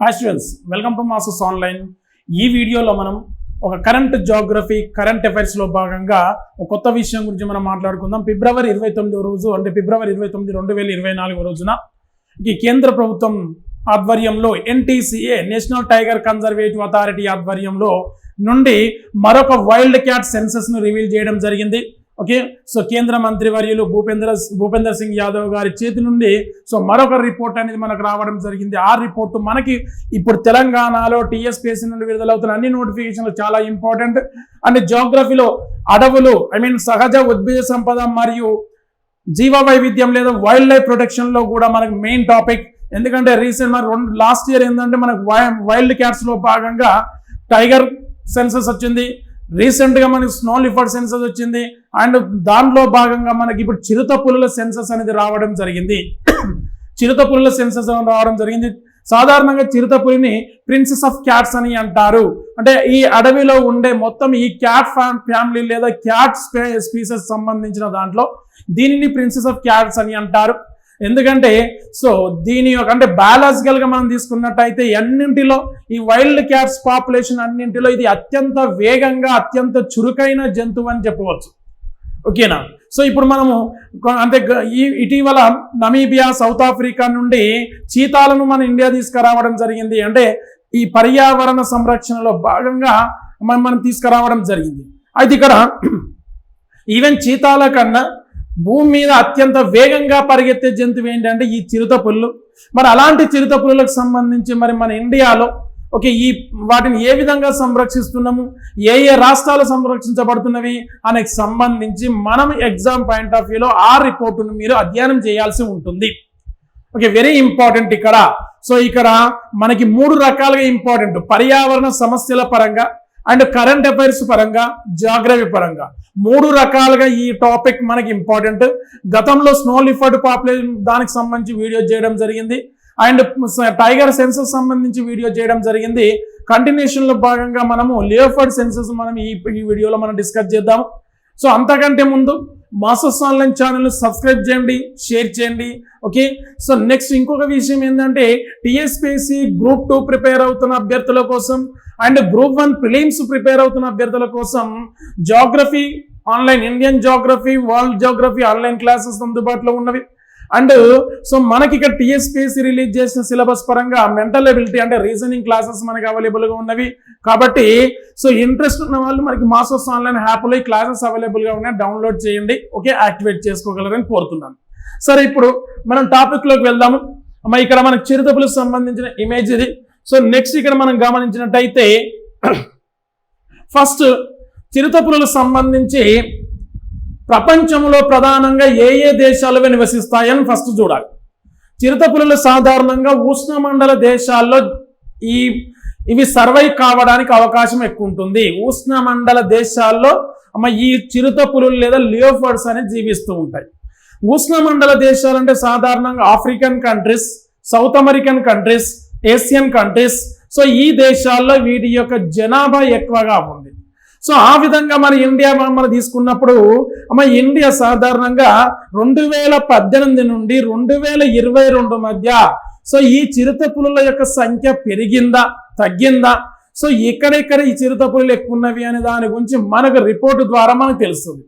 Actually welcome to masses online ఈ వీడియోలో మనం ఒక కరెంట్ జాగ్రఫీ కరెంట్ అఫైర్స్లో భాగంగా ఒక కొత్త విషయం గురించి మనం మాట్లాడుకుందాం. ఫిబ్రవరి ఇరవై తొమ్మిదో రోజు అంటే ఫిబ్రవరి ఇరవై తొమ్మిది రెండు వేల ఇరవై నాలుగో రోజున ఈ కేంద్ర ప్రభుత్వం ఆధ్వర్యంలో NTCA national tiger conservative authority ఆధ్వర్యంలో నుండి మరొక వైల్డ్ క్యాట్ సెన్సెస్ను రివీల్ చేయడం జరిగింది. ఓకే సో కేంద్ర మంత్రి వర్యులు భూపేంద్ర భూపేందర్ సింగ్ యాదవ్ గారి చేతి నుండి సో మరొక రిపోర్ట్ అనేది మనకు రావడం జరిగింది. ఆ రిపోర్ట్ మనకి ఇప్పుడు తెలంగాణలో టీఎస్పీఎస్సీ నుండి విడుదలవుతున్న అన్ని నోటిఫికేషన్లు చాలా ఇంపార్టెంట్ అండ్ జోగ్రఫీలో అడవులు ఐ మీన్ సహజ ఉద్భిద సంపద మరియు జీవ వైవిధ్యం లేదా వైల్డ్ లైఫ్ ప్రొటెక్షన్లో కూడా మనకు మెయిన్ టాపిక్ ఎందుకంటే రీసెంట్ మన రెండు లాస్ట్ ఇయర్ ఏంటంటే మనకు వైల్డ్ క్యాట్స్లో భాగంగా టైగర్ సెన్సస్ వచ్చింది. రీసెంట్గా మనకి స్నో లిఫర్డ్ సెన్సస్ వచ్చింది. అండ్ దాంట్లో భాగంగా మనకి ఇప్పుడు చిరుత పులుల సెన్సస్ అనేది రావడం జరిగింది. చిరుత పులుల సెన్సస్ రావడం జరిగింది. సాధారణంగా చిరుత పులిని ప్రిన్సెస్ ఆఫ్ క్యాట్స్ అని అంటారు. అంటే ఈ అడవిలో ఉండే మొత్తం ఈ క్యాట్ ఫ్యామిలీ లేదా క్యాట్ స్పీసెస్ సంబంధించిన దాంట్లో దీనిని ప్రిన్సెస్ ఆఫ్ క్యాట్స్ అని అంటారు. ఎందుకంటే సో దీని యొక్క అంటే బయాలజికల్గా మనం తీసుకున్నట్టయితే అన్నింటిలో ఈ వైల్డ్ క్యాట్స్ పాపులేషన్ అన్నింటిలో ఇది అత్యంత వేగంగా అత్యంత చురుకైన జంతువు అని చెప్పవచ్చు. ఓకేనా సో ఇప్పుడు మనము అంటే ఈ ఇటీవల నమీబియా సౌత్ ఆఫ్రికా నుండి చీతాలను మన ఇండియా తీసుకురావడం జరిగింది. అంటే ఈ పర్యావరణ సంరక్షణలో భాగంగా మనం మనం తీసుకురావడం జరిగింది. అయితే ఇక్కడ ఈవెన్ చీతాల కన్నా భూమి మీద అత్యంత వేగంగా పరిగెత్తే జంతువు ఏంటంటే ఈ చిరుత పుల్లు. మరి అలాంటి చిరుత పులులకు సంబంధించి మరి మన ఇండియాలో ఓకే ఈ వాటిని ఏ విధంగా సంరక్షిస్తున్నాము? ఏ ఏ రాష్ట్రాలు సంరక్షించబడుతున్నవి? అనేకి సంబంధించి మనం ఎగ్జామ్ పాయింట్ ఆఫ్ వ్యూలో ఆ రిపోర్టును మీరు అధ్యయనం చేయాల్సి ఉంటుంది. ఓకే వెరీ ఇంపార్టెంట్ ఇక్కడ. సో ఇక్కడ మనకి మూడు రకాలుగా ఇంపార్టెంట్. పర్యావరణ సమస్యల పరంగా అండ్ కరెంట్ అఫైర్స్ పరంగా జాగ్రఫీ పరంగా మూడు రకాలుగా ఈ టాపిక్ మనకి ఇంపార్టెంట్ గతంలో స్నో లిఫర్డ్ పాపులేషన్ దానికి సంబంధించి వీడియో చేయడం జరిగింది. అండ్ టైగర్ సెన్సస్ సంబంధించి వీడియో చేయడం జరిగింది. కంటిన్యూషన్లో భాగంగా మనము లియోఫర్డ్ సెన్సస్ మనం ఈ ఈ వీడియోలో మనం డిస్కస్ చేద్దాం సో అంతకంటే ముందు మాసస్ ఆన్లైన్ ఛానల్ని సబ్స్క్రైబ్ చేయండి షేర్ చేయండి ఓకే? సో నెక్స్ట్ ఇంకొక విషయం ఏంటంటే టీఎస్పీసీ గ్రూప్ టూ ప్రిపేర్ అవుతున్న అభ్యర్థుల కోసం and group one prelims prepare అవుతున్న అభ్యర్థుల కోసం geography online Indian geography world geography online classes అందుబాటులో ఉన్నవి. అండ్ సో మనకి ఇక్కడ టిఎస్పిఎస్సి రిలీజ్ చేసిన సిలబస్ పరంగా మెంటల్ ఎబిలిటీ అంటే రీజనింగ్ క్లాసెస్ మనకి అవైలబుల్గా ఉన్నవి. కాబట్టి సో ఇంట్రెస్ట్ ఉన్న వాళ్ళు మనకి మాస్టర్స్ ఆన్లైన్ యాప్లో ఈ క్లాసెస్ అవైలబుల్గా ఉన్నాయి. డౌన్లోడ్ చేయండి. ఓకే యాక్టివేట్ చేసుకోగలరని కోరుతున్నాను. సరే ఇప్పుడు మనం టాపిక్లోకి వెళ్దాము. అమ్మ ఇక్కడ మనకి చిరుతపులకు సంబంధించిన ఇమేజ్ ఇది. సో నెక్స్ట్ ఇక్కడ మనం గమనించినట్టయితే ఫస్ట్ చిరుతపులకు సంబంధించి ప్రపంచంలో ప్రధానంగా ఏ ఏ దేశాలలో నివసిస్తాయని ఫస్ట్ చూడాలి. చిరుతపులులు సాధారణంగా ఉష్ణమండల దేశాల్లో ఈ ఇవి సర్వైవ్ కావడానికి అవకాశం ఎక్కువ ఉంటుంది. ఉష్ణమండల దేశాల్లో అమ్మ ఈ చిరుత పులులు లేదా లియోఫర్డ్స్ అనేవి జీవిస్తూ ఉంటాయి. ఉష్ణమండల దేశాలు అంటే సాధారణంగా African countries south American countries Asian countries. So ఈ దేశాల్లో వీటి యొక్క జనాభా ఎక్కువగా ఉంది. సో ఆ విధంగా మన ఇండియా మనం తీసుకున్నప్పుడు అమ్మ ఇండియా సాధారణంగా రెండు వేల పద్దెనిమిది నుండి రెండు వేల ఇరవై రెండు మధ్య సో ఈ చిరుత పులుల యొక్క సంఖ్య పెరిగిందా తగ్గిందా? సో ఎక్కడెక్కడ ఈ చిరుత పులులు ఎక్కువ ఉన్నవి అనే దాని గురించి మనకు రిపోర్టు ద్వారా మనకు తెలుస్తుంది.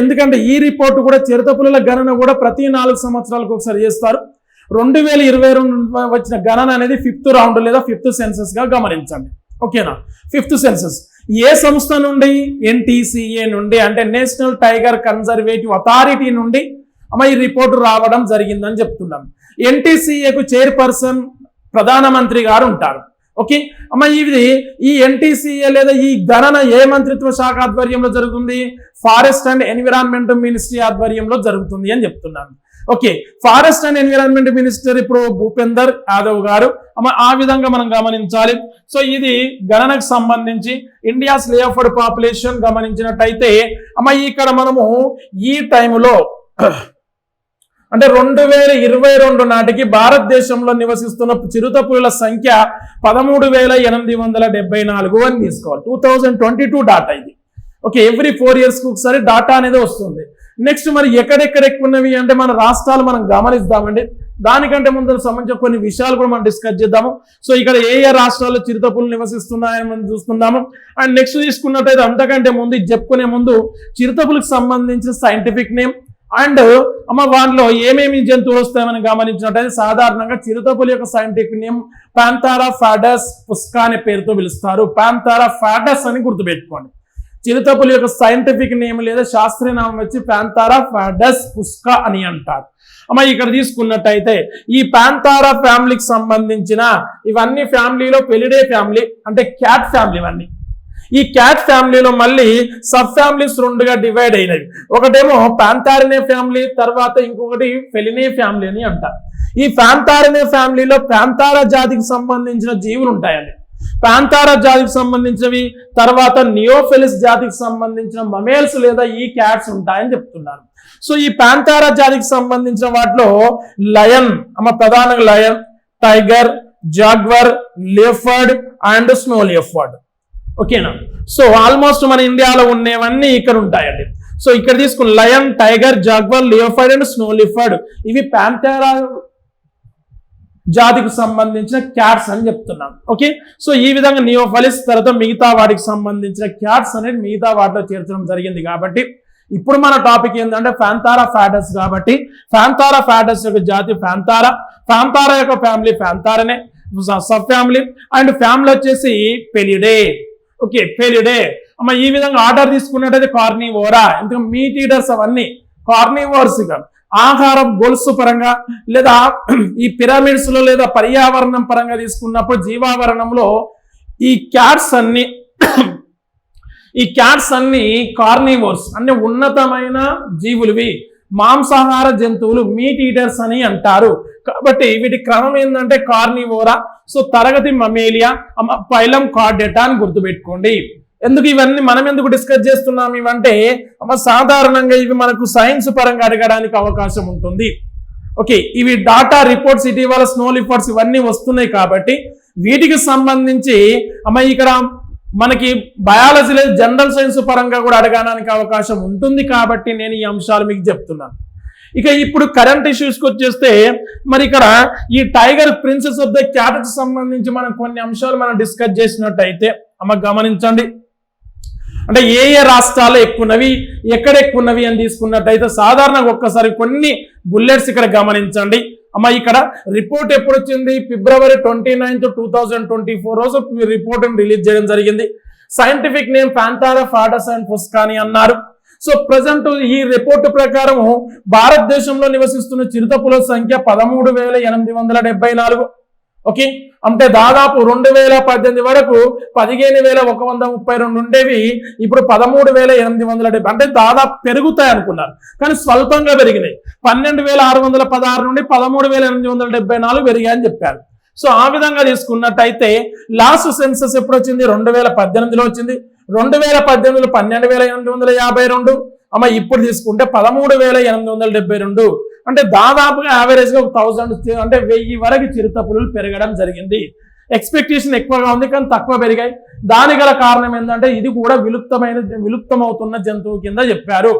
ఎందుకంటే ఈ రిపోర్టు కూడా చిరుత పులుల గణన కూడా ప్రతి నాలుగు సంవత్సరాలకు ఒకసారి చేస్తారు. రెండు వేల ఇరవై రెండు వచ్చిన గణన అనేది ఫిఫ్త్ రౌండ్ లేదా ఫిఫ్త్ సెన్సస్గా గమనించండి. ఓకేనా? Fifth census. ఏ సంస్థ నుండి? ఎన్టీసీఏ నుండి. అంటే నేషనల్ టైగర్ కన్జర్వేటివ్ అథారిటీ నుండి అమ్మ ఈ రిపోర్టు రావడం జరిగిందని చెప్తున్నాం. ఎన్టీసీఏకు చైర్పర్సన్ ప్రధానమంత్రి గారు ఉంటారు. ఓకే? అమ్మ ఇది ఈ ఎన్టీసీఏ లేదా ఈ గణన ఏ మంత్రిత్వ శాఖ ఆధ్వర్యంలో జరుగుతుంది? ఫారెస్ట్ అండ్ ఎన్విరాన్మెంట్ మినిస్ట్రీ ఆధ్వర్యంలో జరుగుతుంది అని చెప్తున్నాను. Okay? Forest and environment minister ఇప్పుడు భూపేందర్ యాదవ్ గారు ఆ విధంగా మనం గమనించాలి. సో ఇది గణనకు సంబంధించి ఇండియాస్ లేఫర్డ్ పాపులేషన్ గమనించినట్టయితే అమ్మ ఇక్కడ మనము ఈ టైంలో అంటే రెండు వేల ఇరవై రెండు నాటికి భారతదేశంలో నివసిస్తున్న చిరుతపుల సంఖ్య పదమూడు వేల ఎనిమిది వందల డెబ్బై నాలుగు అని తీసుకోవాలి. Two thousand twenty two data ఇది. ఓకే ఎవ్రీ ఫోర్ ఇయర్స్కి ఒకసారి డాటా అనేది వస్తుంది. నెక్స్ట్ మరి ఎక్కడెక్కడ ఎక్కువ ఉన్నవి అంటే మన రాష్ట్రాలు మనం గమనిస్తామండి. దానికంటే ముందు సంబంధించిన కొన్ని విషయాలు కూడా మనం డిస్కస్ చేద్దాము. సో ఇక్కడ ఏ ఏ రాష్ట్రాల్లో చిరుతపులు నివసిస్తున్నాయని మనం చూస్తున్నాము అండ్ నెక్స్ట్ తీసుకున్నట్టయితే అంతకంటే ముందు చెప్పుకునే ముందు చిరుతపులకు సంబంధించిన సైంటిఫిక్ నేమ్ అండ్ అమ్మ వాటిలో ఏమేమి జంతువులు వస్తాయని గమనించినట్టయితే సాధారణంగా చిరుతపులి యొక్క సైంటిఫిక్ నేమ్ పాంతారా ఫాడస్ పుస్కా అనే పేరుతో పిలుస్తారు. పాంతారా ఫాడస్ అని గుర్తుపెట్టుకోండి. చిరుతపులి యొక్క సైంటిఫిక్ నేమ్ లేదా శాస్త్రీయ నామం వచ్చి పాంతారా ఫాడస్ పుస్కా అని అంటారు. అమ్మ ఇక్కడ తీసుకున్నట్టయితే ఈ ప్యాంతారా ఫ్యామిలీకి సంబంధించిన ఇవన్నీ ఫ్యామిలీలో పెలిడే ఫ్యామిలీ అంటే క్యాట్ ఫ్యామిలీ ఇవన్నీ. ఈ క్యాట్ ఫ్యామిలీలో మళ్ళీ సబ్ ఫ్యామిలీస్ రెండుగా డివైడ్ అయినవి. ఒకటేమో పాంతారినే ఫ్యామిలీ తర్వాత ఇంకొకటి ఫెలినే ఫ్యామిలీ అని అంటారు ఈ పాంతారినే ఫ్యామిలీలో పాంతార జాతికి సంబంధించిన జీవులు ఉంటాయండి. పాంతార జాతికి సంబంధించినవి తర్వాత నియోఫెలిస్ జాతికి సంబంధించిన మమేల్స్ లేదా ఈ క్యాట్స్ ఉంటాయని చెప్తున్నారు. సో ఈ పాంతారా జాతికి సంబంధించిన వాటిలో లయన్ అమ్మ ప్రధానంగా lion tiger jaguar leopard and snow leopard ఓకేనా సో ఆల్మోస్ట్ మన ఇండియాలో ఉండేవన్నీ ఇక్కడ ఉంటాయండి. సో ఇక్కడ తీసుకున్న lion tiger jaguar leopard and snow leopard ఇవి ప్యాంథెరా జాతికి సంబంధించిన క్యాట్స్ అని చెప్తున్నాం. ఓకే సో ఈ విధంగా నియోఫలిస్ తర్వాత మిగతా వాటికి సంబంధించిన క్యాట్స్ అనేది మిగతా వాటిలో చేర్చడం జరిగింది కాబట్టి ఇప్పుడు మన టాపిక్ ఏంటంటే ఫ్యాంతారా ఫ్యాటస్ కాబట్టి ఫ్యాంతారా ఫ్యాటస్ యొక్క జాతి ఫ్యాంతారా. ఫ్యాంతారా యొక్క ఫ్యామిలీ ఫ్యాంతారనే సబ్ ఫ్యామిలీ అండ్ ఫ్యామిలీ వచ్చేసి పెలిడే. ఓకే పెలిడే. అమ్మ ఈ విధంగా ఆర్డర్ తీసుకున్నట్టయితే కార్నివోరా. ఇంకా మీట్ ఈటర్స్ అవన్నీ కార్నివోర్స్గా ఆహారం గొలుసు పరంగా లేదా ఈ పిరమిడ్స్లో లేదా పర్యావరణం పరంగా తీసుకున్నప్పుడు జీవావరణంలో ఈ క్యాట్స్ అన్ని ఈ క్యాట్స్ అన్ని కార్నివోర్స్ అన్ని ఉన్నతమైన జీవులువి. మాంసాహార జంతువులు మీట్ ఈటర్స్ అని అంటారు. కాబట్టి వీటి క్రమం ఏంటంటే కార్నివోరా సో తరగతి మమేలియా పైలం కార్డెటా అని గుర్తుపెట్టుకోండి. ఎందుకు ఇవన్నీ మనం ఎందుకు డిస్కస్ చేస్తున్నాం ఇవంటే అమ్మ సాధారణంగా ఇవి మనకు సైన్స్ పరంగా అడగడానికి అవకాశం ఉంటుంది. ఓకే ఇవి డాటా రిపోర్ట్స్ ఇటీవల స్నో రిపోర్ట్స్ ఇవన్నీ వస్తున్నాయి కాబట్టి వీటికి సంబంధించి అమ్మ ఇక్కడ మనకి బయాలజీలో జనరల్ సైన్స్ పరంగా కూడా అడగడానికి అవకాశం ఉంటుంది కాబట్టి నేను ఈ అంశాలు మీకు చెప్తున్నాను. ఇక ఇప్పుడు కరెంట్ ఇష్యూస్కి వచ్చేస్తే మరి ఇక్కడ ఈ టైగర్ ప్రిన్సెస్ ఆఫ్ ద క్యాటకి సంబంధించి మనం కొన్ని అంశాలు మనం డిస్కస్ చేసినట్టయితే అమ్మ గమనించండి. అంటే ఏ ఏ రాష్ట్రాలు ఎక్కున్నవి ఎక్కడెక్కున్నవి అని తీసుకున్నట్టయితే సాధారణంగా ఒక్కసారి కొన్ని బుల్లెట్స్ ఇక్కడ గమనించండి. అమ్మ ఇక్కడ రిపోర్ట్ ఎప్పుడు వచ్చింది February twenty ninth two thousand twenty four రోజు రిపోర్ట్ని రిలీజ్ చేయడం జరిగింది. Scientific name Panthera pardus and ఫుస్కాని అన్నారు. సో ప్రజెంట్ ఈ రిపోర్టు ప్రకారం భారతదేశంలో నివసిస్తున్న చిరుతపుల సంఖ్య పదమూడు వేల ఎనిమిది వందల డెబ్బై నాలుగు. ఓకే? అంటే దాదాపు రెండు వేల పద్దెనిమిది వరకు పదిహేను వేల ఒక వంద ముప్పై రెండు ఉండేవి. ఇప్పుడు పదమూడు వేల ఎనిమిది వందల డెబ్బై అంటే దాదాపు పెరుగుతాయి అనుకున్నారు. కానీ స్వల్పంగా పెరిగినాయి. పన్నెండు వేల ఆరు వందల పదహారు నుండి పదమూడు వేల ఎనిమిది వందల డెబ్బై నాలుగు పెరిగాయని చెప్పారు. సో ఆ విధంగా తీసుకున్నట్టయితే లాస్ట్ సెన్సస్ ఎప్పుడు వచ్చింది రెండు వేల పద్దెనిమిదిలో వచ్చింది. రెండు వేల పద్దెనిమిదిలో పన్నెండు వేల ఎనిమిది వందల యాభై రెండు. అమ్మ ఇప్పుడు తీసుకుంటే పదమూడు వేల ఎనిమిది వందల డెబ్బై రెండు. అంటే దాదాపుగా యావరేజ్గా ఒక థౌజండ్ అంటే వెయ్యి వరకు చిరుతపులు పెరగడం జరిగింది. ఎక్స్పెక్టేషన్ ఎక్కువగా ఉంది కానీ తక్కువ పెరిగాయి. దాని గల కారణం ఏంటంటే ఇది కూడా విలుప్తమైన విలుప్తమవుతున్న జంతువు కింద చెప్పారు.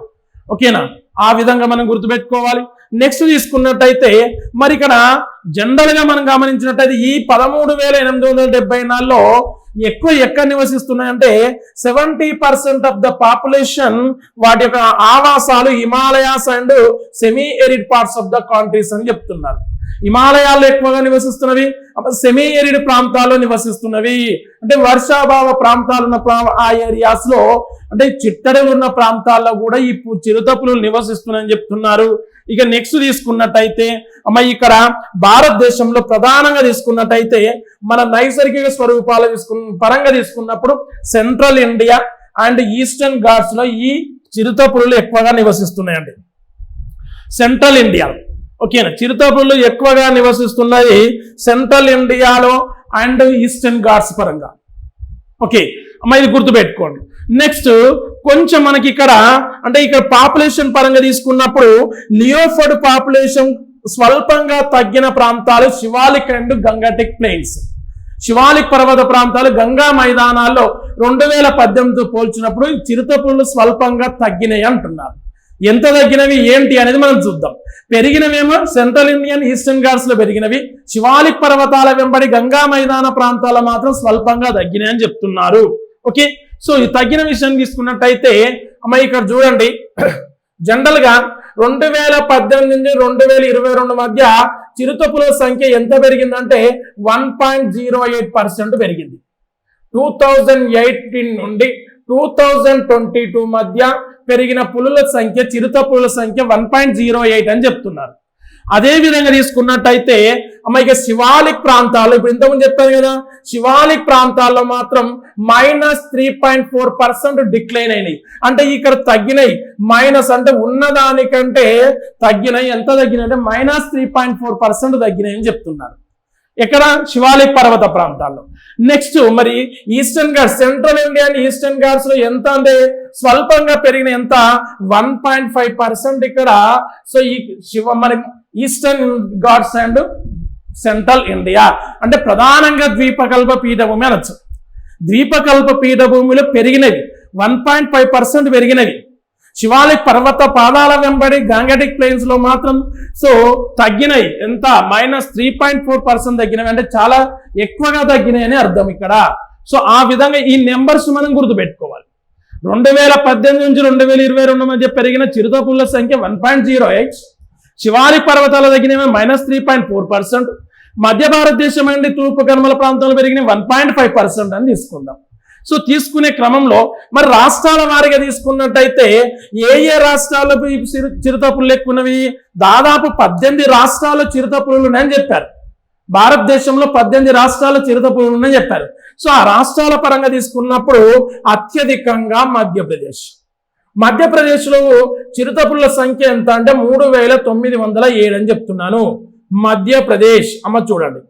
ఓకేనా? ఆ విధంగా మనం గుర్తుపెట్టుకోవాలి. నెక్స్ట్ తీసుకున్నట్టయితే మరి ఇక్కడ జనరల్గా మనం గమనించినట్టయితే ఈ పదమూడు వేల ఎనిమిది వందల డెబ్బై నాలుగులో ఎక్కువ ఎక్కడ నివసిస్తున్నాయంటే seventy percent of the population వాటి యొక్క ఆవాసాలు Himalayas and semi arid parts of the countries అని చెప్తున్నారు. హిమాలయాల్లో ఎక్కువగా నివసిస్తున్నవి సెమీ ఎరిడ్ ప్రాంతాల్లో నివసిస్తున్నవి. అంటే వర్షాభావ ప్రాంతాలు ఉన్న ప్రా- ఆ ఏరియాస్లో అంటే చిట్టడలు ఉన్న ప్రాంతాల్లో కూడా ఈ చిరుతపులు నివసిస్తున్నాయని చెప్తున్నారు. ఇక నెక్స్ట్ తీసుకున్నట్టయితే అమ్మ ఇక్కడ భారతదేశంలో ప్రధానంగా తీసుకున్నట్టయితే మన నైసర్గిక స్వరూపాలు తీసుకున్న పరంగా తీసుకున్నప్పుడు సెంట్రల్ ఇండియా అండ్ ఈస్టర్న్ ఘాట్స్లో ఈ చిరుతపులు ఎక్కువగా నివసిస్తున్నాయండి. Central India. ఓకేనా చిరుతపులు ఎక్కువగా నివసిస్తున్నాయి సెంట్రల్ ఇండియాలో అండ్ ఈస్టర్న్ ఘాట్స్ పరంగా. ఓకే అమ్మ ఇది గుర్తుపెట్టుకోండి. నెక్స్ట్ కొంచెం మనకి ఇక్కడ అంటే ఇక్కడ పాపులేషన్ పరంగా తీసుకున్నప్పుడు లియోఫర్డ్ పాపులేషన్ స్వల్పంగా తగ్గిన ప్రాంతాలు శివాలిక్ అండ్ గంగటిక్ ప్లేన్స్. శివాలిక్ పర్వత ప్రాంతాలు గంగా మైదానాల్లో రెండు వేల పద్దెనిమిదితో పోల్చినప్పుడు చిరుతపులు స్వల్పంగా తగ్గినాయి అంటున్నారు. ఎంత తగ్గినవి ఏంటి అనేది మనం చూద్దాం. పెరిగినవేమో సెంట్రల్ ఇండియన్ ఈస్టర్న్ ఘాట్స్లో పెరిగినవి శివాలిక్ పర్వతాల వెంబడి గంగా మైదాన ప్రాంతాల మాత్రం స్వల్పంగా తగ్గినాయి అని చెప్తున్నారు. ఓకే? సో ఈ తగ్గిన విషయం తీసుకున్నట్టయితే అమ్మ ఇక్కడ చూడండి. జనరల్గా రెండు వేల పద్దెనిమిది నుంచి రెండు వేల ఇరవై రెండు మధ్య చిరుతపుల సంఖ్య ఎంత పెరిగిందంటే one point zero eight percent పెరిగింది. టూ థౌజండ్ ఎయిటీన్ నుండి టూ థౌజండ్ ట్వంటీ టూ మధ్య పెరిగిన పులుల సంఖ్య చిరుత పులుల సంఖ్య వన్ పాయింట్ జీరో ఎయిట్ అని చెప్తున్నారు. అదే విధంగా తీసుకున్నట్టయితే అమ్మ ఇక శివాలిక్ ప్రాంతాల్లో ఇప్పుడు ఇంతకుముందు చెప్పాను కదా శివాలిక్ ప్రాంతాల్లో మాత్రం minus three point four percent decline అయినాయి. అంటే ఇక్కడ తగ్గినాయి. మైనస్ అంటే ఉన్నదానికంటే తగ్గినాయి. ఎంత తగ్గినాయి అంటే minus three point four percent తగ్గినాయి అని చెప్తున్నారు. ఎక్కడ? శివాలిక్ పర్వత ప్రాంతాల్లో. నెక్స్ట్ మరి eastern Ghats central India eastern ఘాట్స్లో ఎంత అంటే స్వల్పంగా పెరిగిన ఎంత? వన్ పాయింట్ ఫైవ్ పర్సెంట్ ఇక్కడ. సో ఈ శివ మరి eastern Ghats and central India అంటే ప్రధానంగా ద్వీపకల్ప పీఠభూమి అనొచ్చు. ద్వీపకల్ప పీఠభూమిలో పెరిగినవి. వన్ పాయింట్ ఫైవ్ పర్సెంట్ పెరిగినవి. శివాలిక్ పర్వత పాదాల వెంబడి గాంగటిక్ ప్లేన్స్లో మాత్రం సో తగ్గినాయి. ఎంత? Minus three point four percent తగ్గినవి అంటే చాలా ఎక్కువగా తగ్గినాయి అని అర్థం ఇక్కడ. సో ఆ విధంగా ఈ నెంబర్స్ మనం గుర్తుపెట్టుకోవాలి. రెండు వేల పద్దెనిమిది నుంచి రెండు వేల ఇరవై రెండు మధ్య పెరిగిన చిరుతపుల్ల సంఖ్య one point zero eight Shivalik పర్వతాల తగ్గినవి minus three point four percent మధ్య భారతదేశం అండి తూర్పు కనుమల ప్రాంతంలో పెరిగిన వన్ పాయింట్ ఫైవ్ పర్సెంట్ అని తీసుకుందాం. సో తీసుకునే క్రమంలో మరి రాష్ట్రాల వారిగా తీసుకున్నట్టయితే ఏ ఏ రాష్ట్రాలకు ఈ చిరు చిరుతపులు ఎక్కున్నవి దాదాపు పద్దెనిమిది రాష్ట్రాల చిరుతపులు ఉన్నాయని చెప్పారు. భారతదేశంలో పద్దెనిమిది రాష్ట్రాల చిరుతపులు ఉన్నాయని చెప్పారు. సో ఆ రాష్ట్రాల పరంగా తీసుకున్నప్పుడు అత్యధికంగా మధ్యప్రదేశ్. మధ్యప్రదేశ్లో చిరుతపుల సంఖ్య ఎంత అంటే మూడు వేల తొమ్మిది వందల ఏడు అని చెప్తున్నాను. మధ్యప్రదేశ్. అమ్మ చూడండి.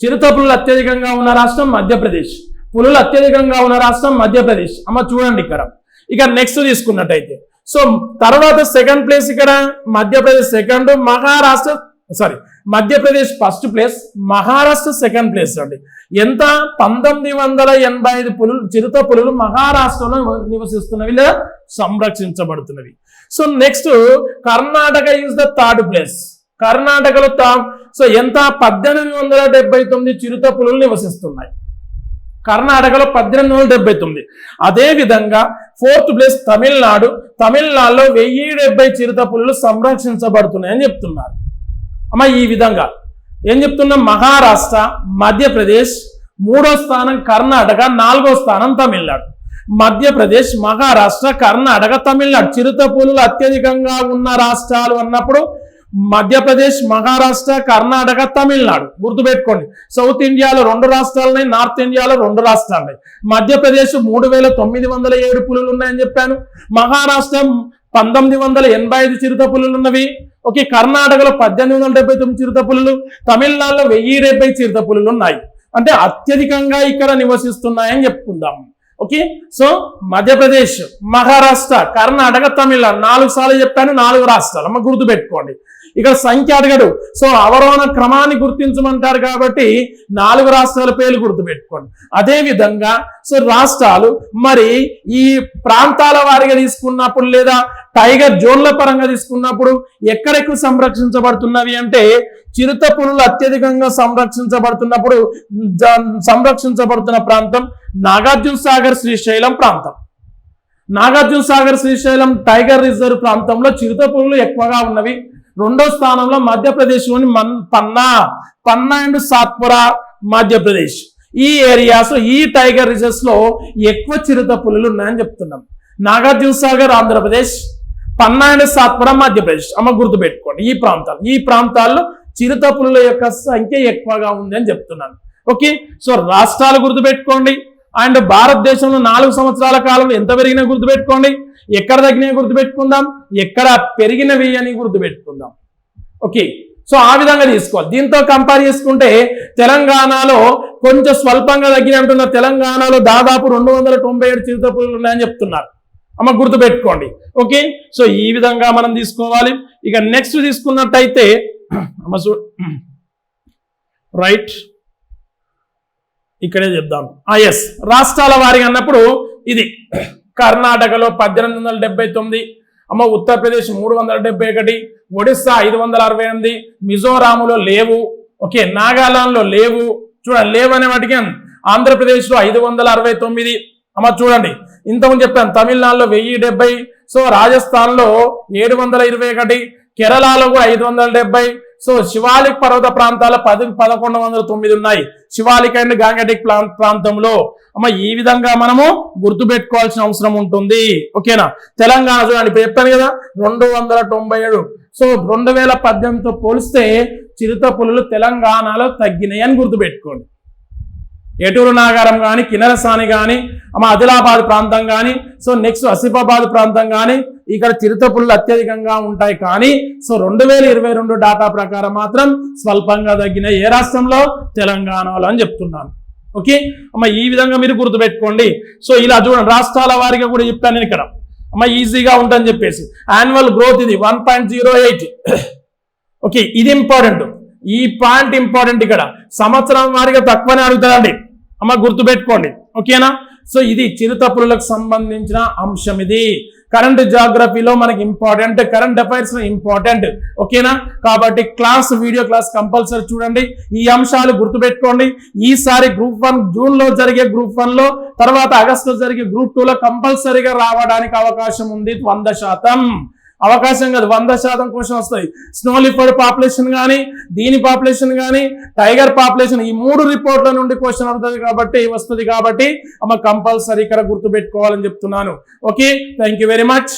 చిరుతపులు అత్యధికంగా ఉన్న రాష్ట్రం మధ్యప్రదేశ్. పులులు అత్యధికంగా ఉన్న రాష్ట్రం మధ్యప్రదేశ్. అమ్మ చూడండి ఇక్కడ. ఇక నెక్స్ట్ తీసుకున్నట్టయితే. సో తర్వాత సెకండ్ ప్లేస్ ఇక్కడ Madhya Pradesh second Maharashtra sorry Madhya Pradesh first place Maharashtra second place అండి. ఎంత? పంతొమ్మిది వందల ఎనభై ఐదు పులులు చిరుత పులులు మహారాష్ట్రలో నివసిస్తున్నవి లేదా సంరక్షించబడుతున్నవి. So next Karnataka is the third place కర్ణాటకలో తా సో ఎంత? పద్దెనిమిది వందల డెబ్బై తొమ్మిది చిరుత పులులు నివసిస్తున్నాయి. కర్ణాటకలో పద్దెనిమిది వందల డెబ్బై తొమ్మిది. అదేవిధంగా ఫోర్త్ ప్లేస్ తమిళనాడు. తమిళనాడులో వెయ్యి డెబ్బై చిరుత పులులు సంరక్షించబడుతున్నాయని చెప్తున్నారు. అమ్మ ఈ విధంగా. ఏం చెప్తున్నాం? మహారాష్ట్ర మధ్యప్రదేశ్ మూడో స్థానం కర్ణాటక నాలుగో స్థానం తమిళనాడు. మధ్యప్రదేశ్ మహారాష్ట్ర కర్ణాటక తమిళనాడు. చిరుత పులులు అత్యధికంగా ఉన్న రాష్ట్రాలు అన్నప్పుడు మధ్యప్రదేశ్ మహారాష్ట్ర కర్ణాటక తమిళనాడు. గుర్తుపెట్టుకోండి. సౌత్ ఇండియాలో రెండు రాష్ట్రాలున్నాయి నార్త్ ఇండియాలో రెండు రాష్ట్రాలున్నాయి. మధ్యప్రదేశ్ మూడు వేల తొమ్మిది వందల ఏడు పులులు ఉన్నాయని చెప్పాను. మహారాష్ట్ర పంతొమ్మిది వందల ఎనభై ఐదు చిరుత పులులు ఉన్నవి ఓకే కర్ణాటకలో పద్దెనిమిది వందల డెబ్బై తొమ్మిది చిరుత పులులు తమిళనాడులో వెయ్యి డెబ్బై చిరుత పులులు ఉన్నాయి అంటే అత్యధికంగా ఇక్కడ నివసిస్తున్నాయని చెప్పుకుందాం. ఓకే సో మధ్యప్రదేశ్ మహారాష్ట్ర కర్ణాటక తమిళనాడు నాలుగు సార్లు చెప్పాను నాలుగు రాష్ట్రాలు. అమ్మ గుర్తుపెట్టుకోండి. ఇక్కడ సంఖ్య అడగడు. సో అవరోహణ క్రమాన్ని గుర్తించమంటారు కాబట్టి నాలుగు రాష్ట్రాల పేర్లు గుర్తుపెట్టుకోండి. అదేవిధంగా సో రాష్ట్రాలు మరి ఈ ప్రాంతాల వారిగా తీసుకున్నప్పుడు లేదా టైగర్ జోన్ల పరంగా తీసుకున్నప్పుడు ఎక్కడెక్కువ సంరక్షించబడుతున్నవి అంటే చిరుత పులులు అత్యధికంగా సంరక్షించబడుతున్నప్పుడు సంరక్షించబడుతున్న ప్రాంతం నాగార్జున సాగర్ శ్రీశైలం ప్రాంతం. నాగార్జున సాగర్ శ్రీశైలం టైగర్ రిజర్వ్ ప్రాంతంలో చిరుత పులులు ఎక్కువగా ఉన్నవి. రెండో స్థానంలో మధ్యప్రదేశ్లోని మన్ పన్నా. పన్నా అండ్ సాత్పురా మధ్యప్రదేశ్. ఈ ఏరియాస్ ఈ టైగర్ రిజర్వ్స్లో ఎక్కువ చిరుత పులులు ఉన్నాయని చెప్తున్నాం. నాగార్జున సాగర్ ఆంధ్రప్రదేశ్. పన్నా అండ్ సాత్పురా మధ్యప్రదేశ్. అమ్మ గుర్తుపెట్టుకోండి ఈ ప్రాంతాలు. ఈ ప్రాంతాల్లో చిరుత పులుల యొక్క సంఖ్య ఎక్కువగా ఉంది అని చెప్తున్నాను. ఓకే? సో రాష్ట్రాలు గుర్తుపెట్టుకోండి. అండ్ భారతదేశంలో నాలుగు సంవత్సరాల కాలంలో ఎంత పెరిగినా గుర్తుపెట్టుకోండి. ఎక్కడ తగ్గినాయి గుర్తుపెట్టుకుందాం. ఎక్కడ పెరిగినవి అని గుర్తుపెట్టుకుందాం. ఓకే. సో ఆ విధంగా తీసుకోవాలి. దీంతో కంపేర్ చేసుకుంటే తెలంగాణలో కొంచెం స్వల్పంగా తగ్గిన తెలంగాణలో దాదాపు రెండు వందల తొంభై ఏడు చిరుత ఉన్నాయని చెప్తున్నారు. అమ్మ గుర్తుపెట్టుకోండి. ఓకే. సో ఈ విధంగా మనం తీసుకోవాలి. ఇక నెక్స్ట్ తీసుకున్నట్టయితే అమ్మ రైట్. ఇక్కడే చెప్దాం. ఎస్ రాష్ట్రాల వారిగా అన్నప్పుడు ఇది. కర్ణాటకలో పద్దెనిమిది వందల డెబ్బై తొమ్మిది అమ్మ ఉత్తరప్రదేశ్ మూడు వందల డెబ్బై ఒకటి ఒడిస్సా ఐదు వందల అరవై ఎనిమిది మిజోరాములో లేవు. ఓకే నాగాలాండ్లో లేవు. చూడండి లేవు అనే. వాటికి ఆంధ్రప్రదేశ్లో ఐదు వందల అరవై తొమ్మిది అమ్మ చూడండి. ఇంతకుముందు చెప్పాను తమిళనాడులో వెయ్యి డెబ్బై సో రాజస్థాన్లో ఏడు వందల ఇరవై ఒకటి కేరళలో కూడా ఐదు వందల డెబ్బై సో శివాలిక్ పర్వత ప్రాంతాల పది పదకొండు వందల తొమ్మిది ఉన్నాయి. శివాలిక అండ్ గాంగటిక్ ప్రాంతంలో. అమ్మ ఈ విధంగా మనము గుర్తుపెట్టుకోవాల్సిన అవసరం ఉంటుంది. ఓకేనా? తెలంగాణ చూడండి. ఇప్పుడు చెప్పాను కదా రెండు వందల తొంభై ఏడు. సో రెండు వేల పద్దెనిమిదితో పోలిస్తే చిరుత పులులు తెలంగాణలో తగ్గినాయి అని గుర్తుపెట్టుకోండి. ఎటూరు నాగారం కానీ కినరసాని కానీ అమ్మ ఆదిలాబాద్ ప్రాంతం కానీ సో నెక్స్ట్ ఆసిఫాబాద్ ప్రాంతం కానీ ఇక్కడ చిరుతపుళ్ళు అత్యధికంగా ఉంటాయి. కానీ సో రెండు వేల ఇరవై రెండు డాటా ప్రకారం మాత్రం స్వల్పంగా తగ్గిన ఏ రాష్ట్రంలో? తెలంగాణలో అని చెప్తున్నాను. ఓకే? అమ్మ ఈ విధంగా మీరు గుర్తుపెట్టుకోండి. సో ఇలా చూడండి రాష్ట్రాల వారిగా కూడా చెప్తాను నేను ఇక్కడ. అమ్మ ఈజీగా ఉంటుందని చెప్పేసి. యాన్యువల్ గ్రోత్ ఇది one point zero eight. Okay? ఇది ఇంపార్టెంట్ ఈ పాయింట్ ఇంపార్టెంట్ ఇక్కడ. సంవత్సరం వారిగా తక్కువనే అడుగుతారండి. అమ్మ గుర్తుపెట్టుకోండి. ఓకేనా? సో ఇది చిరుతపులకు సంబంధించిన అంశం ఇది. కరెంట్ జాగ్రఫీలో మనకి ఇంపార్టెంట్ కరెంట్ అఫైర్స్ ఇంపార్టెంట్. ఓకేనా? కాబట్టి క్లాస్ వీడియో క్లాస్ కంపల్సరీ చూడండి. ఈ అంశాలు గుర్తుపెట్టుకోండి. ఈసారి గ్రూప్ వన్ జూన్లో జరిగే గ్రూప్ వన్లో తర్వాత ఆగస్టులో జరిగే గ్రూప్ టూలో కంపల్సరీగా రావడానికి అవకాశం ఉంది వంద శాతం. అవకాశం కాదు. వంద శాతం క్వశ్చన్ వస్తాయి. స్నో లిఫర్డ్ పాపులేషన్ కానీ దీని పాపులేషన్ కానీ టైగర్ పాపులేషన్ ఈ మూడు రిపోర్ట్ల నుండి క్వశ్చన్ అవుతుంది కాబట్టి వస్తుంది కాబట్టి అమ్మ కంపల్సరీ ఇక్కడ గుర్తుపెట్టుకోవాలని చెప్తున్నాను. Okay thank you very much